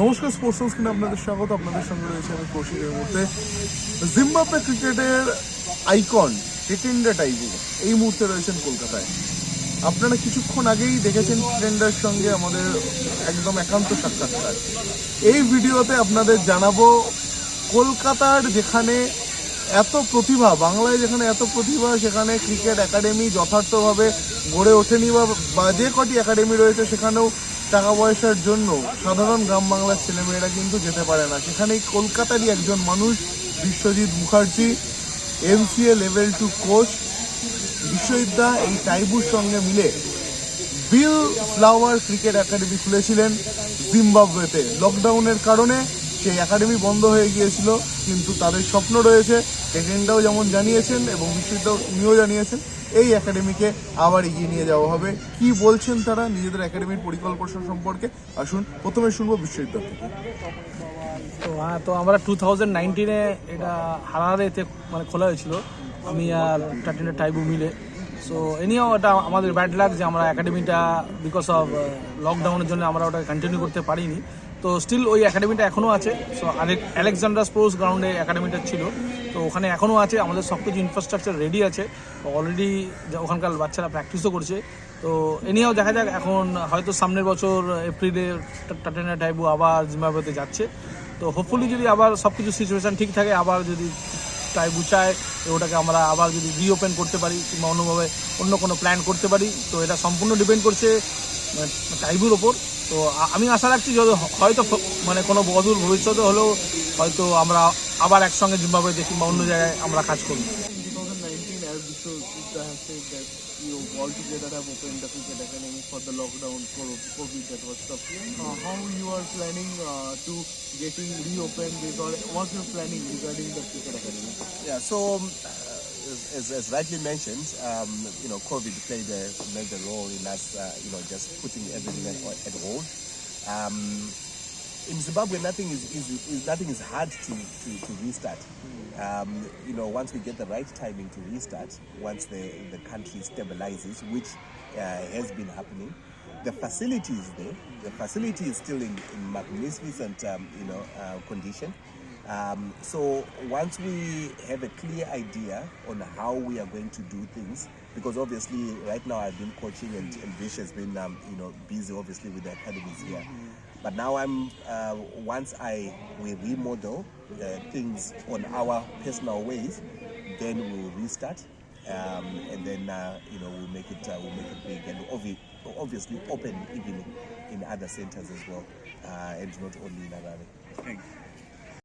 নমস্কার স্পোর্টস স্ক্রিনে আপনাদের স্বাগত। আপনাদের সঙ্গে রয়েছে আমি কৌশিক এই মুহূর্তে। জিম্বাবুয়ে ক্রিকেটের আইকন টেটেন্ডা টাইবু এই মুহূর্তে রয়েছেন কলকাতায়। আপনারা কিছুক্ষণ আগেই দেখেছেন টেটেন্ডার সঙ্গে আমাদের একদম একান্ত সাক্ষাৎকার। এই ভিডিওতে আপনাদের জানাব, কলকাতার যেখানে এত প্রতিভা, বাংলায় যেখানে এত প্রতিভা, সেখানে ক্রিকেট একাডেমি যথার্থভাবে গড়ে ওঠেনি বা যে কটি একাডেমি রয়েছে সেখানেও টাকা পয়সার জন্য সাধারণ গ্রাম বাংলার ছেলেমেয়েরা কিন্তু যেতে পারে না। সেখানেই কলকাতারই একজন মানুষ, Biswajit Mukherjee MCA level two coach বিশ্ববিদ্যা এই টাইবুর সঙ্গে মিলে বিল ফ্লাওয়ার ক্রিকেট একাডেমি খুলেছিলেন জিম্বাবুয়েতে। লকডাউনের কারণে সেই একাডেমি বন্ধ হয়ে গিয়েছিল, কিন্তু তাদের স্বপ্ন রয়েছে টেকেন্ডাও যেমন জানিয়েছেন এবং বিশ্ববিদ্যালয় উনিও জানিয়েছেন, এই একাডেমিকে আবার এগিয়ে নিয়ে যাওয়া হবে। কি বলছেন তারা নিজেদের একাডেমির পরিকল্পনা সম্পর্কে? আসুন, প্রথমে শুনব থেকে তো হ্যাঁ তো আমরা টু থাউজেন্ড নাইনটিনে এটা হারারেতে মানে খোলা হয়েছিল, আমি আর টাটিনা টাইবু মিলে। সো এনিও এটা আমাদের ব্যাড লাগ যে আমরা একাডেমিটা বিকজ অফ লকডাউনের জন্য আমরা ওটা কন্টিনিউ করতে পারিনি। তো স্টিল ওই একাডেমিটা এখনও আছে। সো আলেকজান্ডার স্পোর্টস গ্রাউন্ডে একাডেমিটা ছিল। তো ওখানে এখনও আছে, আমাদের সব কিছু ইনফ্রাস্ট্রাকচার রেডি আছে অলরেডি ওখানকার বাচ্চারা প্র্যাকটিসও করছে। তো এনিয়াও দেখা যাক, এখন হয়তো সামনের বছর এপ্রিলে টাটেনা টাইবু আবার জিম্বাবুয়েতে যাচ্ছে। তো হোপফুলি যদি আবার সব কিছু সিচুয়েশান ঠিক থাকে, আবার যদি টাইবু চায়, তো ওটাকে আমরা আবার যদি রিওপেন করতে পারি, কিংবা অন্যভাবে অন্য কোনো প্ল্যান করতে পারি, তো এটা সম্পূর্ণ ডিপেন্ড করছে মানে টাইবুর ওপর। তো আমি আশা রাখছি যদি হয়তো মানে কোনো বদূর ভবিষ্যতে হলেও হয়তো আমরা আবার একসঙ্গে জিম্বাবুয়েতে কিংবা অন্য জায়গায় আমরা কাজ করব 2019 as Vishwajit has said that you all together have opened the cricket academy for the lockdown COVID that was tough. Uh, how you are planning uh, to getting reopened this or what you're planning regarding the cricket academy? Yeah, so um, uh, as, as, rightly mentioned, um, you know, COVID played a major role in us, uh, you know, just putting everything at, at hold. Um, in Zimbabwe, nothing is, is, is nothing is hard to, to, to restart. Um, you know, once we get the right timing to restart, once the, the country stabilizes, which uh, has been happening, the facility is there. The facility is still in, in magnificent, um, you know, uh, condition. Um, so once we have a clear idea on how we are going to do things, because obviously right now I've been coaching and, and Vish has been, um, you know, busy obviously with the academies here. But now I'm uh, once I we remodel uh, things on our personal ways, then we'll restart, um, and then uh, you know we'll make it uh, we'll make it big and obvi- obviously open even in other centers as well, uh, and not only in Harare.